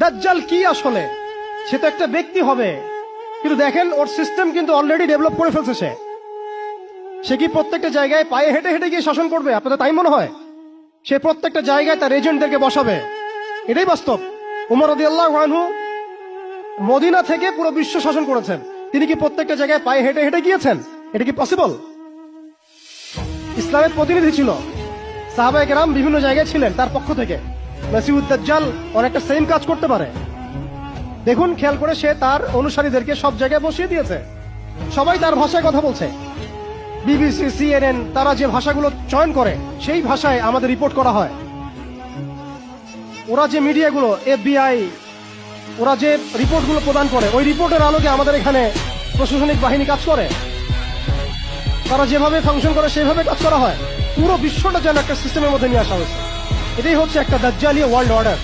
দাজ্জাল কি আসলে? সে তো একটা ব্যক্তি হবে। কিন্তু দেখেন, ওর সিস্টেম কিন্তু অলরেডি ডেভেলপ করে ফেলছে সে। সে কি প্রত্যেকটা জায়গায় পায়ে হেঁটে হেঁটে গিয়ে শাসন করবে? আপনাদের তাই মনে হয়? সে প্রত্যেকটা জায়গায় তার এজেন্টদেরকে বসাবে। এটাই বাস্তব। উমর আদি আল্লাহ মদিনা থেকে পুরো বিশ্ব শাসন করেছেন। তিনি কি প্রত্যেকটা জায়গায় পায়ে হেঁটে হেঁটে গিয়েছেন? এটা কি পসিবল ইসলামের প্রতিনিধি ছিল। সাহাবায়ে কেরাম বিভিন্ন জায়গায় ছিলেন তার পক্ষ থেকে। মাসিউদ দাজ্জাল অনেকটা সেম কাজ করতে পারে। দেখুন, খেয়াল করে সে তার অনুসারীদেরকে সব জায়গায় বসিয়ে দিয়েছে। সবাই তার ভাষায় কথা বলছে। বিবিসি, সিএনএন, তারা যে ভাষাগুলো চয়ন করে, সেই ভাষায় আমাদের রিপোর্ট করা হয়। ওরা যে মিডিয়াগুলো, এফবিআই, ওরা যে রিপোর্টগুলো প্রদান করে, ওই রিপোর্টের আলোকে আমাদের এখানে প্রশাসনিক বাহিনী কাজ করে। তারা যেভাবে ফাংশন করে, সেভাবে কাজ করা হয়। পুরো বিশ্বটা যেন একটা সিস্টেমের মধ্যে নিয়ে আসা হয়েছে। এটাই হচ্ছে একটা দাজ্জালীয় ওয়ার্ল্ড অর্ডার